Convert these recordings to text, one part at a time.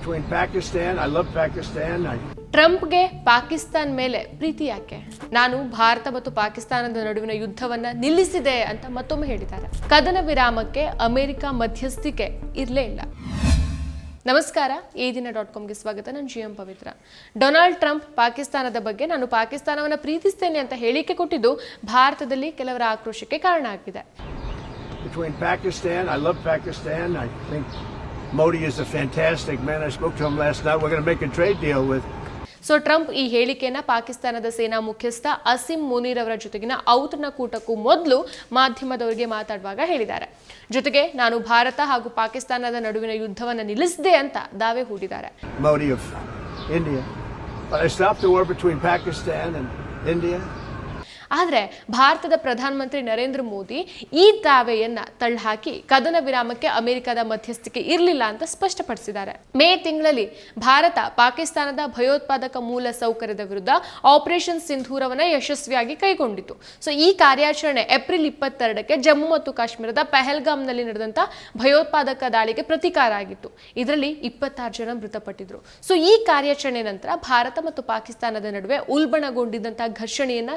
between Pakistan. I love Pakistan. I, ಟ್ರಂಪ್ಗೆ Pakistan ಮೇಲೆ ಪ್ರೀತಿ ಯಾಕೆ ನಾನು ಭಾರತ ಮತ್ತು ಪಾಕಿಸ್ತಾನದ ನಡುವಿನ ಯುದ್ಧವನ್ನ ನಿಲ್ಲಿಸಿದೆ ಅಂತ ಮತ್ತೊಮ್ಮೆ ಹೇಳಿದ್ದಾರೆ ಕದನ ವಿರಾಮಕ್ಕೆ ಅಮೆರಿಕ ಮಧ್ಯಸ್ಥಿಕೆ ಇರಲೇ ಇಲ್ಲ ನಮಸ್ಕಾರ ಈ ದಿನ ಡಾಟ್ ಕಾಮ್ಗೆ ಸ್ವಾಗತ ನಾನು G M Pavithra Donald Trump ಪಾಕಿಸ್ತಾನದ ಬಗ್ಗೆ ನಾನು ಪಾಕಿಸ್ತಾನವನ್ನು ಪ್ರೀತಿಸ್ತೇನೆ ಅಂತ ಹೇಳಿಕೆ ಕೊಟ್ಟಿದ್ದು ಭಾರತದಲ್ಲಿ ಕೆಲವರ ಆಕ್ರೋಶಕ್ಕೆ ಕಾರಣ ಆಗಿದೆ Modi is a fantastic man I spoke to him last now we make a trade deal with so Trump ಈ ಹೇಳಿಕೆಯನ್ನ ಪಾಕಿಸ್ತಾನದ ಸೇನಾ ಮುಖ್ಯಸ್ಥ ಅಸಿಂ ಮುನೀರ್ ಅವರ ಜೊತೆಗಿನ ಔತಣಕೂಟಕ್ಕೂ ಮೊದಲು ಮಾಧ್ಯಮದವರಿಗೆ ಮಾತಾಡುವಾಗ ಹೇಳಿದ್ದಾರೆ. ಜೊತೆಗೆ ನಾನು ಭಾರತ ಹಾಗೂ ಪಾಕಿಸ್ತಾನದ ನಡುವಿನ ಯುದ್ಧವನ್ನು ನಿಲ್ಲಿಸಿದೆ ಅಂತ ದಾವೆ ಹೂಡಿದ್ದಾರೆ. Modi of India I stop the war between Pakistan and India ಆದರೆ ಭಾರತದ ಪ್ರಧಾನಮಂತ್ರಿ ನರೇಂದ್ರ ಮೋದಿ ಈ ದಾವೆಯನ್ನ ತಳ್ಳಹಾಕಿ ಕದನ ವಿರಾಮಕ್ಕೆ ಅಮೆರಿಕದ ಮಧ್ಯಸ್ಥಿಕೆ ಇರಲಿಲ್ಲ ಅಂತ ಸ್ಪಷ್ಟಪಡಿಸಿದ್ದಾರೆ. ಮೇ ತಿಂಗಳಲ್ಲಿ ಭಾರತ ಪಾಕಿಸ್ತಾನದ ಭಯೋತ್ಪಾದಕ ಮೂಲ ಸೌಕರ್ಯದ ವಿರುದ್ಧ ಆಪರೇಷನ್ ಸಿಂಧೂರವನ್ನ ಯಶಸ್ವಿಯಾಗಿ ಕೈಗೊಂಡಿತು. ಸೊ, ಈ ಕಾರ್ಯಾಚರಣೆ ಏಪ್ರಿಲ್ ಇಪ್ಪತ್ತೆರಡಕ್ಕೆ ಜಮ್ಮು ಮತ್ತು ಕಾಶ್ಮೀರದ ಪೆಹಲ್ಗಾಮ್ನಲ್ಲಿ ನಡೆದಂತ ಭಯೋತ್ಪಾದಕ ದಾಳಿಗೆ ಪ್ರತಿಕಾರ ಆಗಿತ್ತು. ಇದರಲ್ಲಿ ಇಪ್ಪತ್ತಾರು ಜನ ಮೃತಪಟ್ಟಿದ್ರು. ಸೊ, ಈ ಕಾರ್ಯಾಚರಣೆ ನಂತರ ಭಾರತ ಮತ್ತು ಪಾಕಿಸ್ತಾನದ ನಡುವೆ ಉಲ್ಬಣಗೊಂಡಿದ್ದಂತಹ ಘರ್ಷಣೆಯನ್ನ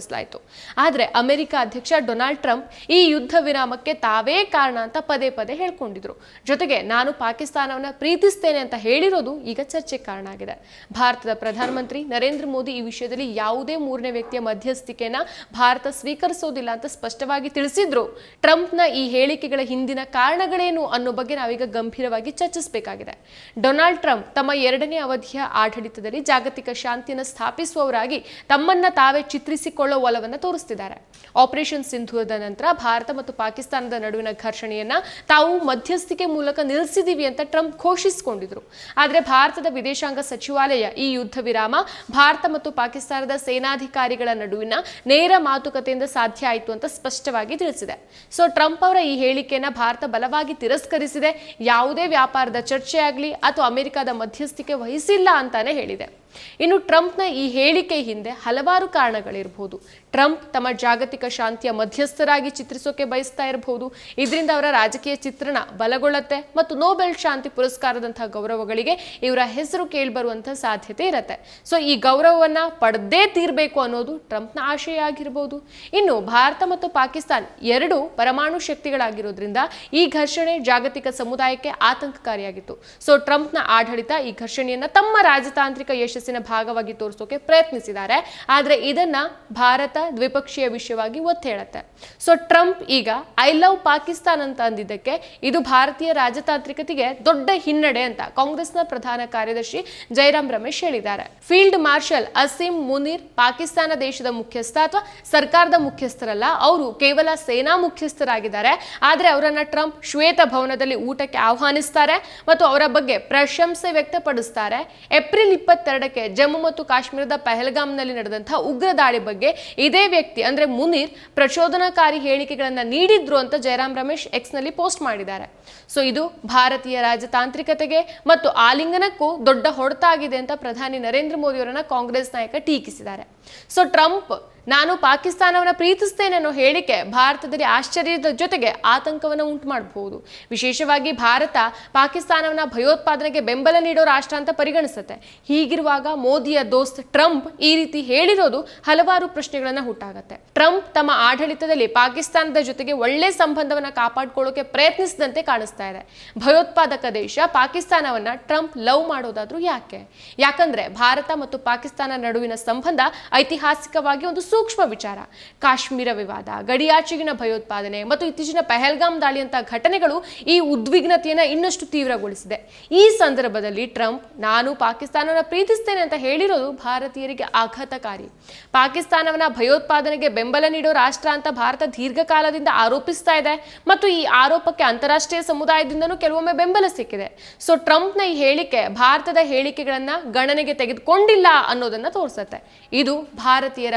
ಸ್ಥಗಿತಗೊಳಿಸಲಾಯಿತು ಆದರೆ ಅಮೆರಿಕ ಅಧ್ಯಕ್ಷ ಡೊನಾಲ್ಡ್ ಟ್ರಂಪ್ ಈ ಯುದ್ಧ ವಿರಾಮಕ್ಕೆ ತಾವೇ ಕಾರಣ ಅಂತ ಪದೇ ಪದೇ ಹೇಳ್ಕೊಂಡಿದ್ರು. ಜೊತೆಗೆ ನಾನು ಪಾಕಿಸ್ತಾನವನ್ನು ಪ್ರೀತಿಸ್ತೇನೆ ಅಂತ ಹೇಳಿರೋದು ಈಗ ಚರ್ಚೆಗೆ ಕಾರಣ ಆಗಿದೆ. ಭಾರತದ ಪ್ರಧಾನಮಂತ್ರಿ ನರೇಂದ್ರ ಮೋದಿ ಈ ವಿಷಯದಲ್ಲಿ ಯಾವುದೇ ಮೂರನೇ ವ್ಯಕ್ತಿಯ ಮಧ್ಯಸ್ಥಿಕೆನ ಭಾರತ ಸ್ವೀಕರಿಸೋದಿಲ್ಲ ಅಂತ ಸ್ಪಷ್ಟವಾಗಿ ತಿಳಿಸಿದ್ರು. ಟ್ರಂಪ್ನ ಈ ಹೇಳಿಕೆಗಳ ಹಿಂದಿನ ಕಾರಣಗಳೇನು ಅನ್ನೋ ಬಗ್ಗೆ ನಾವೀಗ ಗಂಭೀರವಾಗಿ ಚರ್ಚಿಸಬೇಕಾಗಿದೆ. ಡೊನಾಲ್ಡ್ ಟ್ರಂಪ್ ತಮ್ಮ ಎರಡನೇ ಅವಧಿಯ ಆಡಳಿತದಲ್ಲಿ ಜಾಗತಿಕ ಶಾಂತಿಯನ್ನು ಸ್ಥಾಪಿಸುವವರಾಗಿ ತಮ್ಮನ್ನ ತಾವೇ ಚಿತ್ರಿಸಿಕೊಳ್ಳೋ ಒಲವನ್ನು ತೋರಿಸ್ತಿದ್ದಾರೆ. ಆಪರೇಷನ್ ಸಿಂಧೂರದ ನಂತರ ಭಾರತ ಮತ್ತು ಪಾಕಿಸ್ತಾನದ ನಡುವಿನ ಘರ್ಷಣೆಯನ್ನ ತಾವು ಮಧ್ಯಸ್ಥಿಕೆ ಮೂಲಕ ನಿಲ್ಲಿಸಿದೀವಿ ಅಂತ ಟ್ರಂಪ್ ಘೋಷಿಸಿಕೊಂಡಿದ್ರು. ಆದರೆ ಭಾರತದ ವಿದೇಶಾಂಗ ಸಚಿವಾಲಯ ಈ ಯುದ್ಧ ವಿರಾಮ ಭಾರತ ಮತ್ತು ಪಾಕಿಸ್ತಾನದ ಸೇನಾಧಿಕಾರಿಗಳ ನಡುವಿನ ನೇರ ಮಾತುಕತೆಯಿಂದ ಸಾಧ್ಯ ಆಯಿತು ಅಂತ ಸ್ಪಷ್ಟವಾಗಿ ತಿಳಿಸಿದೆ. ಸೊ ಟ್ರಂಪ್ ಅವರ ಈ ಹೇಳಿಕೆಯನ್ನು ಭಾರತ ಬಲವಾಗಿ ತಿರಸ್ಕರಿಸಿದೆ. ಯಾವುದೇ ವ್ಯಾಪಾರದ ಚರ್ಚೆ ಆಗಲಿ ಅಥವಾ ಅಮೆರಿಕದ ಮಧ್ಯಸ್ಥಿಕೆ ವಹಿಸಿಲ್ಲ ಅಂತಾನೆ ಹೇಳಿದೆ. ಇನ್ನು ಟ್ರಂಪ್ನ ಈ ಹೇಳಿಕೆ ಹಿಂದೆ ಹಲವಾರು ಕಾರಣಗಳಿರಬಹುದು ಟ್ರಂಪ್ ತಮ್ಮ ಜಾಗತಿಕ ಶಾಂತಿಯ ಮಧ್ಯಸ್ಥರಾಗಿ ಚಿತ್ರಿಸೋಕೆ ಬಯಸ್ತಾ ಇರಬಹುದು. ಇದರಿಂದ ಅವರ ರಾಜಕೀಯ ಚಿತ್ರಣ ಬಲಗೊಳ್ಳುತ್ತೆ ಮತ್ತು ನೋಬೆಲ್ ಶಾಂತಿ ಪುರಸ್ಕಾರದಂತಹ ಗೌರವಗಳಿಗೆ ಇವರ ಹೆಸರು ಕೇಳಿಬರುವಂತಹ ಸಾಧ್ಯತೆ ಇರುತ್ತೆ. ಸೊ ಈ ಗೌರವವನ್ನ ಪಡೆದೇ ತೀರಬೇಕು ಅನ್ನೋದು ಟ್ರಂಪ್ನ ಆಶಯ ಆಗಿರಬಹುದು ಇನ್ನು ಭಾರತ ಮತ್ತು ಪಾಕಿಸ್ತಾನ್ ಎರಡು ಪರಮಾಣು ಶಕ್ತಿಗಳಾಗಿರೋದ್ರಿಂದ ಈ ಘರ್ಷಣೆ ಜಾಗತಿಕ ಸಮುದಾಯಕ್ಕೆ ಆತಂಕಕಾರಿಯಾಗಿತ್ತು. ಸೊ ಟ್ರಂಪ್ನ ಆಡಳಿತ ಈ ಘರ್ಷಣೆಯನ್ನ ತಮ್ಮ ರಾಜತಾಂತ್ರಿಕ ಯಶಸ್ಸಿನ ಭಾಗವಾಗಿ ತೋರಿಸೋಕೆ ಪ್ರಯತ್ನಿಸಿದ್ದಾರೆ. ಆದರೆ ಇದನ್ನ ಭಾರತ ದ್ವಿಪಕ್ಷೀಯ ವಿಷಯವಾಗಿ ಒತ್ತಿ ಹೇಳುತ್ತೆ ಸೊ ಟ್ರಂಪ್ ಈಗ ಐ ಲವ್ ಪಾಕಿಸ್ತಾನ್ ಅಂತ ಅಂದಿದ್ದಕ್ಕೆ ಇದು ಭಾರತೀಯ ರಾಜತಾಂತ್ರಿಕತೆಗೆ ದೊಡ್ಡ ಹಿನ್ನಡೆ ಅಂತ ಕಾಂಗ್ರೆಸ್ನ ಪ್ರಧಾನ ಕಾರ್ಯದರ್ಶಿ ಜೈರಾಮ್ ರಮೇಶ್ ಹೇಳಿದ್ದಾರೆ. ಫೀಲ್ಡ್ ಮಾರ್ಷಲ್ ಅಸೀಂ ಮುನೀರ್ ಪಾಕಿಸ್ತಾನ ದೇಶದ ಮುಖ್ಯಸ್ಥ ಅಥವಾ ಸರ್ಕಾರದ ಮುಖ್ಯಸ್ಥರಲ್ಲ, ಅವರು ಕೇವಲ ಸೇನಾ ಮುಖ್ಯಸ್ಥರಾಗಿದ್ದಾರೆ. ಆದರೆ ಅವರನ್ನ ಟ್ರಂಪ್ ಶ್ವೇತ ಭವನದಲ್ಲಿ ಊಟಕ್ಕೆ ಆಹ್ವಾನಿಸ್ತಾರೆ ಮತ್ತು ಅವರ ಬಗ್ಗೆ ಪ್ರಶಂಸೆ ವ್ಯಕ್ತಪಡಿಸ್ತಾರೆ. ಏಪ್ರಿಲ್ ಇಪ್ಪತ್ತೆರಡಕ್ಕೆ ಜಮ್ಮು ಮತ್ತು ಕಾಶ್ಮೀರದ ಪಹಲ್ಗಾಮ್ನಲ್ಲಿ ನಡೆದಂತಹ ಉಗ್ರ ದಾಳಿ ಬಗ್ಗೆ ಇದೇ ವ್ಯಕ್ತಿ, ಅಂದ್ರೆ ಮುನೀರ್, ಪ್ರಚೋದನಕಾರಿ ಹೇಳಿಕೆಗಳನ್ನ ನೀಡಿದ್ರು ಅಂತ ಜಯರಾಮ್ ರಮೇಶ್ ಎಕ್ಸ್ನಲ್ಲಿ ಪೋಸ್ಟ್ ಮಾಡಿದ್ದಾರೆ. ಸೊ ಇದು ಭಾರತೀಯ ರಾಜತಾಂತ್ರಿಕತೆಗೆ ಮತ್ತು ಆಲಿಂಗನಕ್ಕೂ ದೊಡ್ಡ ಹೊಡೆತ ಆಗಿದೆ ಅಂತ ಪ್ರಧಾನಿ ನರೇಂದ್ರ ಮೋದಿ ಅವರನ್ನ ಕಾಂಗ್ರೆಸ್ ನಾಯಕ ಟೀಕಿಸಿದ್ದಾರೆ. ಸೊ ಟ್ರಂಪ್ ನಾನು ಪಾಕಿಸ್ತಾನವನ್ನ ಪ್ರೀತಿಸ್ತೇನೆ ಅನ್ನೋ ಹೇಳಿಕೆ ಭಾರತದಲ್ಲಿ ಆಶ್ಚರ್ಯದ ಜೊತೆಗೆ ಆತಂಕವನ್ನು ಉಂಟು ಮಾಡಬಹುದು ವಿಶೇಷವಾಗಿ ಭಾರತ ಪಾಕಿಸ್ತಾನವನ್ನ ಭಯೋತ್ಪಾದನೆಗೆ ಬೆಂಬಲ ನೀಡೋ ರಾಷ್ಟ್ರ ಅಂತ ಪರಿಗಣಿಸುತ್ತೆ. ಹೀಗಿರುವಾಗ ಮೋದಿಯ ದೋಸ್ತ್ ಟ್ರಂಪ್ ಈ ರೀತಿ ಹೇಳಿರೋದು ಹಲವಾರು ಪ್ರಶ್ನೆಗಳನ್ನ ಹುಟ್ಟಾಗುತ್ತೆ. ಟ್ರಂಪ್ ತಮ್ಮ ಆಡಳಿತದಲ್ಲಿ ಪಾಕಿಸ್ತಾನದ ಜೊತೆಗೆ ಒಳ್ಳೆ ಸಂಬಂಧವನ್ನ ಕಾಪಾಡಿಕೊಳ್ಳೋಕೆ ಪ್ರಯತ್ನಿಸಿದಂತೆ ಕಾಣಿಸ್ತಾ ಇದೆ. ಭಯೋತ್ಪಾದಕ ದೇಶ ಪಾಕಿಸ್ತಾನವನ್ನ ಟ್ರಂಪ್ ಲವ್ ಮಾಡೋದಾದ್ರೂ ಯಾಕೆ? ಯಾಕಂದ್ರೆ ಭಾರತ ಮತ್ತು ಪಾಕಿಸ್ತಾನ ನಡುವಿನ ಸಂಬಂಧ ಐತಿಹಾಸಿಕವಾಗಿ ಒಂದು ಸೂಕ್ಷ್ಮ ವಿಚಾರ. ಕಾಶ್ಮೀರ ವಿವಾದ, ಗಡಿಯಾಚೆಗಿನ ಭಯೋತ್ಪಾದನೆ ಮತ್ತು ಇತ್ತೀಚಿನ ಪಹಲ್ಗಾಮ್ ದಾಳಿಯಂತಹ ಘಟನೆಗಳು ಈ ಉದ್ವಿಗ್ನತೆಯನ್ನು ಇನ್ನಷ್ಟು ತೀವ್ರಗೊಳಿಸಿದೆ. ಈ ಸಂದರ್ಭದಲ್ಲಿ ಟ್ರಂಪ್, ನಾನು ಪಾಕಿಸ್ತಾನವನ್ನು ಪ್ರೀತಿಸ್ತೇನೆ ಅಂತ ಹೇಳಿರೋದು ಭಾರತೀಯರಿಗೆ ಆಘಾತಕಾರಿ. ಪಾಕಿಸ್ತಾನವನ್ನ ಭಯೋತ್ಪಾದನೆಗೆ ಬೆಂಬಲ ನೀಡೋ ರಾಷ್ಟ್ರ ಅಂತ ಭಾರತ ದೀರ್ಘಕಾಲದಿಂದ ಆರೋಪಿಸ್ತಾ ಇದೆ ಮತ್ತು ಈ ಆರೋಪಕ್ಕೆ ಅಂತಾರಾಷ್ಟ್ರೀಯ ಸಮುದಾಯದಿಂದನೂ ಕೆಲವೊಮ್ಮೆ ಬೆಂಬಲ ಸಿಕ್ಕಿದೆ. ಸೊ ಟ್ರಂಪ್ನ ಈ ಹೇಳಿಕೆ ಭಾರತದ ಹೇಳಿಕೆಗಳನ್ನು ಗಣನೆಗೆ ತೆಗೆದುಕೊಂಡಿಲ್ಲ ಅನ್ನೋದನ್ನ ತೋರಿಸುತ್ತೆ. ಇದು ಭಾರತೀಯರ